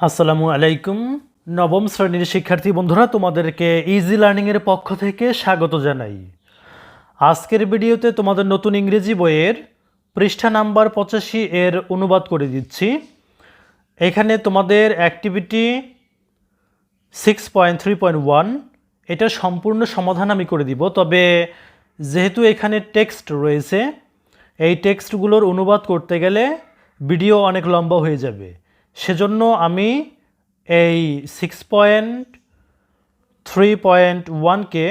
আসসালামু আলাইকুম। নবম শ্রেণির শিক্ষার্থী বন্ধুরা, তোমাদেরকে ইজি লার্নিংয়ের পক্ষ থেকে স্বাগত জানাই। আজকের ভিডিওতে তোমাদের নতুন ইংরেজি বইয়ের পৃষ্ঠা নাম্বার পঁচাশি এর অনুবাদ করে দিচ্ছি। এখানে তোমাদের activity six point three point one এটার সম্পূর্ণ সমাধান আমি করে দিব। তবে যেহেতু এখানে টেক্সট রয়েছে, এই টেক্সটগুলোর অনুবাদ করতে গেলে ভিডিও অনেক লম্বা হয়ে যাবে। সেজন্য আমি এই সিক্স পয়েন্ট থ্রি পয়েন্ট ওয়ানকে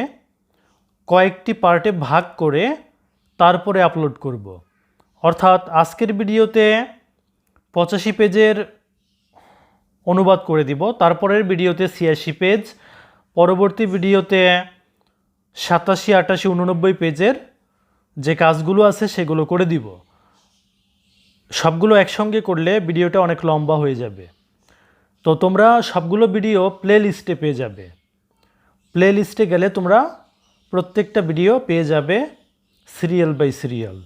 কয়েকটি পার্টে ভাগ করে তারপরে আপলোড করব। অর্থাৎ আজকের ভিডিওতে পঁচাশি পেজের অনুবাদ করে দিব। তারপরের ভিডিওতে ছিয়াশি পেজ। পরবর্তী ভিডিওতে সাতাশি, আটাশি, উননব্বই পেজের যে কাজগুলো আছে সেগুলো করে দিব। সবগুলো একসঙ্গে করলে ভিডিওটা অনেক লম্বা হয়ে যাবে। তো তোমরা সবগুলো ভিডিও প্লে লিস্টে পেয়ে যাবে। প্লে লিস্টে গেলে তোমরা প্রত্যেকটা ভিডিও পেয়ে যাবে সিরিয়াল বাই সিরিয়াল।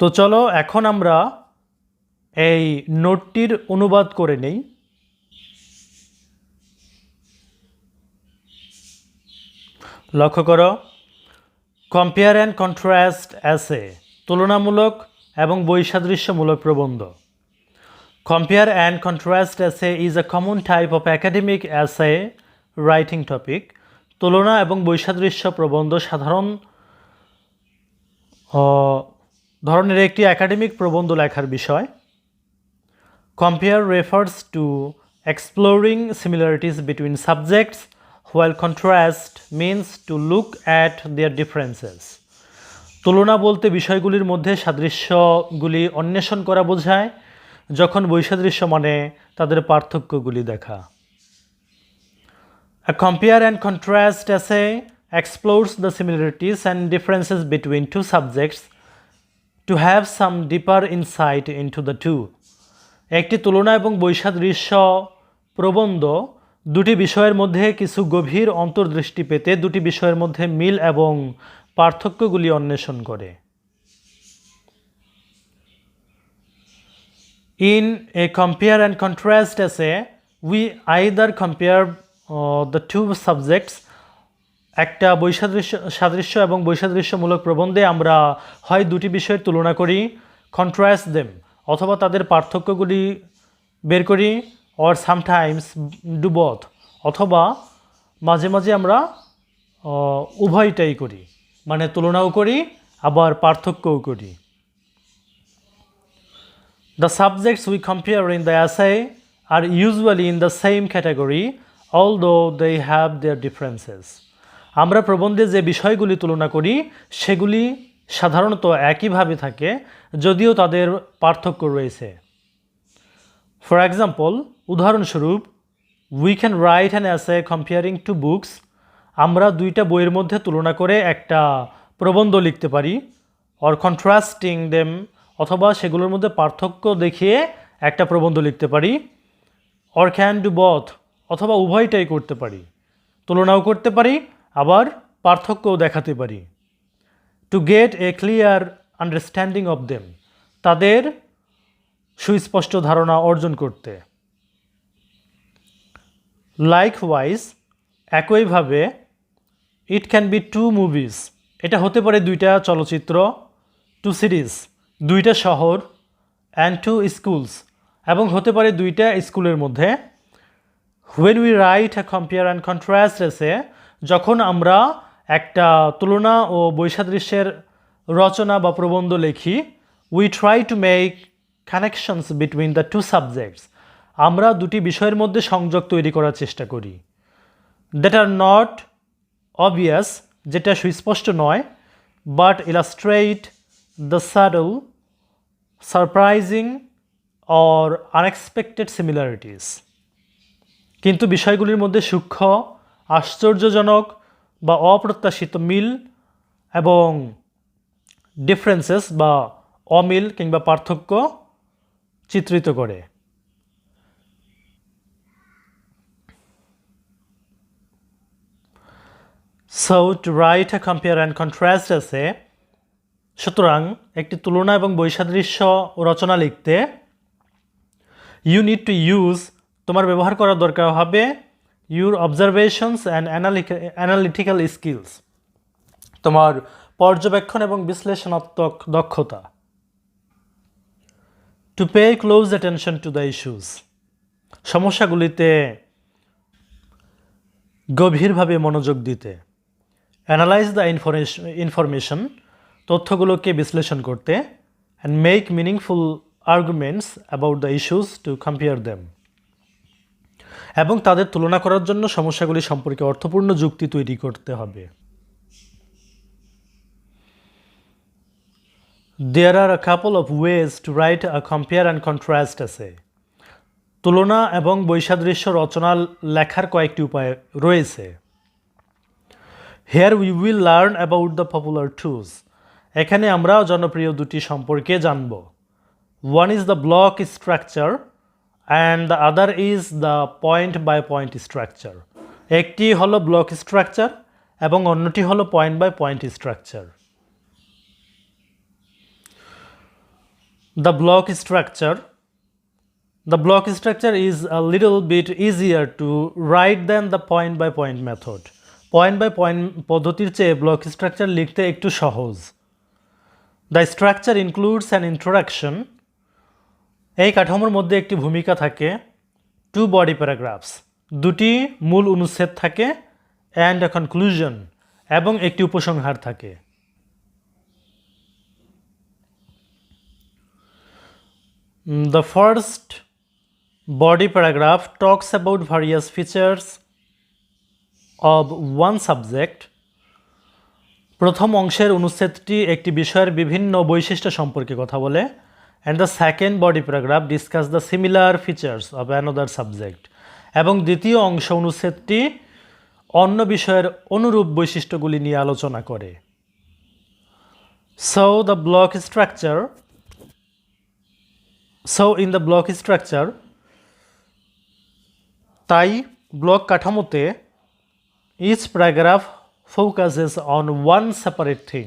তো চলো, এখন আমরা এই নোটটির অনুবাদ করে নেই। লক্ষ্য করো কম্পেয়ার অ্যান্ড কন্ট্রাস্ট অ্যাসে তুলনামূলক এবং বৈসাদৃশ্যমূলক প্রবন্ধ। Compare and contrast essay is a common type of academic essay writing topic তুলনা এবং বৈসাদৃশ্য প্রবন্ধ সাধারণ ধরনের একটি একাডেমিক প্রবন্ধ লেখার বিষয়। Compare refers to exploring similarities between subjects while contrast means to look at their differences. তুলনা বলতে বিষয়গুলির মধ্যে সাদৃশ্যগুলি অন্বেষণ করা বোঝায়, যখন বৈসাদৃশ্য মানে তাদের পার্থক্যগুলি দেখা। A compare and contrast essay explores the similarities and differences between two subjects to have some deeper insight into the two একটি তুলনা এবং বৈসাদৃশ্য প্রবন্ধ দুটি বিষয়ের মধ্যে কিছু গভীর অন্তর্দৃষ্টি পেতে দুটি বিষয়ের মধ্যে মিল এবং পার্থক্যগুলি অন্বেষণ করে। A compare and contrast essay, we either compare uh, the two subjects একটা বৈসাদৃশ্য সাদৃশ্য এবং বৈসাদৃশ্যমূলক প্রবন্ধে আমরা হয় দুটি বিষয়ের তুলনা করি কন্ট্রাস্ট দেম অথবা তাদের পার্থক্যগুলি বের করি অর সামটাইমস ডু বথ অথবা মাঝে মাঝে আমরা উভয়টাই করি। মানে তুলনাও করি আবার পার্থক্যও করি the The subjects we compare in the essay are usually in the same category, although they have their differences. আমরা প্রবন্ধে যে বিষয়গুলি তুলনা করি সেগুলি সাধারণত একইভাবে থাকে যদিও তাদের পার্থক্য রয়েছে ফর এক্সাম্পল উদাহরণস্বরূপ we can write an essay comparing two books আমরা দুইটা বইয়ের মধ্যে তুলনা করে একটা প্রবন্ধ লিখতে পারি অর কন্ট্রাস্টিং দেম অথবা সেগুলোর মধ্যে পার্থক্য দেখিয়ে একটা প্রবন্ধ লিখতে পারি অর ক্যান ডু বথ অথবা উভয়টাই করতে পারি। তুলনাও করতে পারি, আবার পার্থক্যও দেখাতে পারি। To get a clear understanding of them তাদের সুস্পষ্ট ধারণা অর্জন করতে। লাইকওয়াইজ একইভাবে it can be two movies এটা হতে পারে দুইটা চলচ্চিত্র টু সিরিজ দুইটা শহর অ্যান্ড টু স্কুলস এবং হতে পারে দুইটা স্কুলের মধ্যে। When we write compare and contrast essay যখন আমরা একটা তুলনা ও বৈসাদৃশ্যের রচনা বা প্রবন্ধ লিখি we try to make connections between the two subjects আমরা দুটি বিষয়ের মধ্যে সংযোগ তৈরি করার চেষ্টা করি। দ্যাট আর নট অবভিয়াস যেটা সুস্পষ্ট নয় but illustrate the subtle surprising or unexpected similarities কিন্তু বিষয়গুলির মধ্যে সূক্ষ্ম, আশ্চর্যজনক বা অপ্রত্যাশিত মিল এবং ডিফারেন্সেস বা অমিল কিংবা পার্থক্য চিত্রিত করে। So to write a compare and contrast আছে। সুতরাং একটি তুলনা এবং বৈসাদৃশ্য রচনা লিখতে ইউ নিড টু ইউজ তোমার ব্যবহার করা দরকার হবে your observations and analytical skills তোমার পর্যবেক্ষণ এবং বিশ্লেষণাত্মক দক্ষতা। To pay close attention to the issues সমস্যাগুলিতে গভীরভাবে মনোযোগ দিতে। অ্যানালাইজ দ্য ইনফরমেশন তথ্যগুলোকে বিশ্লেষণ করতে and make meaningful arguments about the issues to compare them এবং তাদের তুলনা করার জন্য সমস্যাগুলি সম্পর্কে অর্থপূর্ণ যুক্তি তৈরি করতে হবে। There are a couple of ways to write a compare and contrast essay. তুলনা এবং বৈসাদৃশ্য রচনা লেখার কয়েকটি উপায় রয়েছে। Here we will learn about the popular twos এখানে আমরা জনপ্রিয় দুটি সম্পর্কে জানব। One is the block structure and the other is the point by point structure একটি হলো ব্লক স্ট্রাকচার এবং অন্যটি হলো point by point structure the block structure the block structure is a little bit easier to write than the point by point method point by point পদ্ধতির চেয়ে block structure লিখতে একটু সহজ। The structure includes an introduction এই কাঠামোর মধ্যে একটি ভূমিকা থাকে টু বডি প্যারাগ্রাফস দুটি মূল অনুচ্ছেদ থাকে অ্যান্ড এ কনক্লুশন এবং একটি উপসংহার থাকে। The first body paragraph talks about various features of one subject প্রথম অংশের অনুচ্ছেদটি একটি বিষয়ের বিভিন্ন বৈশিষ্ট্য সম্পর্কে কথা বলে and the second body paragraph discuss the similar features of another subject এবং দ্বিতীয় অংশ অনুচ্ছেদটি অন্য বিষয়ের অনুরূপ বৈশিষ্ট্যগুলি নিয়ে আলোচনা করে। So the block structure so in the block structure তাই ব্লক কাঠামোতে each paragraph focuses on one separate thing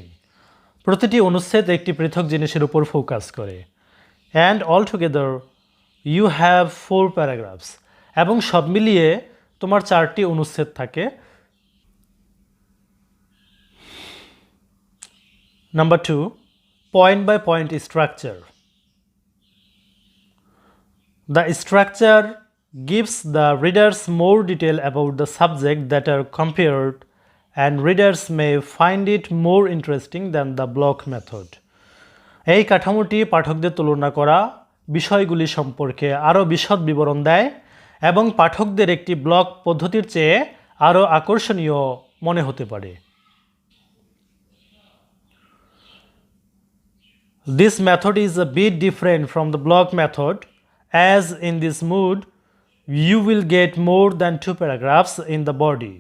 প্রতিটি অনুচ্ছেদ একটি পৃথক জিনিসের উপর ফোকাস করে। And all together you have four paragraphs এবং সব মিলিয়ে তোমার চারটি অনুচ্ছেদ থাকে। Number two point by point structure The structure gives the readers more detail about the subject that are compared and readers may find it more interesting than the block method. এই কাঠামোটি পাঠকদের তুলনা করা বিষয়গুলি সম্পর্কে আরও বিশদ বিবরণ দেয় এবং পাঠকদের একটি ব্লক পদ্ধতির চেয়ে আরও আকর্ষণীয় মনে হতে পারে This method is a bit different from the block method as in this mood you will get more than two paragraphs in the body.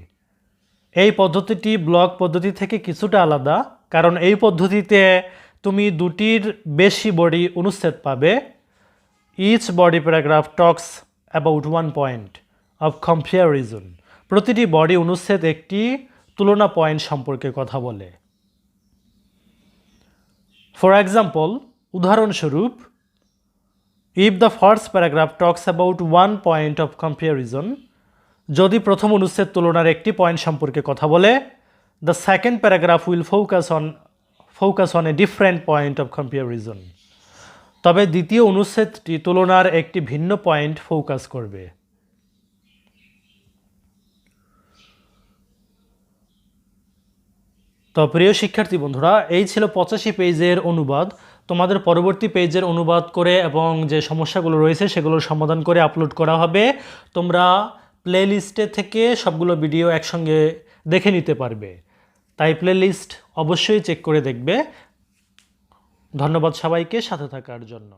এই পদ্ধতিটি ব্লক পদ্ধতি থেকে কিছুটা আলাদা, কারণ এই পদ্ধতিতে তুমি দুটির বেশি বডি অনুচ্ছেদ পাবে। Each body paragraph talks about one point of comparison প্রতিটি বডি অনুচ্ছেদ একটি তুলনা পয়েন্ট সম্পর্কে কথা বলে। ফর এক্সাম্পল উদাহরণস্বরূপ if the first paragraph talks about one point of comparison যদি প্রথম অনুচ্ছেদ তুলনার একটি পয়েন্ট সম্পর্কে কথা বলে the second paragraph will focus on focus on a different point of comparison তবে দ্বিতীয় অনুচ্ছেদটি তুলনার একটি ভিন্ন পয়েন্ট ফোকাস করবে। তো প্রিয় শিক্ষার্থী বন্ধুরা, এই ছিল পঁচাশি পেজের অনুবাদ। তোমাদের পরবর্তী পেজের অনুবাদ করে এবং যে সমস্যাগুলো রয়েছে সেগুলোর সমাধান করে আপলোড করা হবে। তোমরা প্লে লিস্টে থেকে সবগুলো ভিডিও একসঙ্গে দেখে নিতে পারবে। তাই প্লে লিস্ট অবশ্যই চেক করে দেখবে। ধন্যবাদ সবাইকে সাথে থাকার জন্য।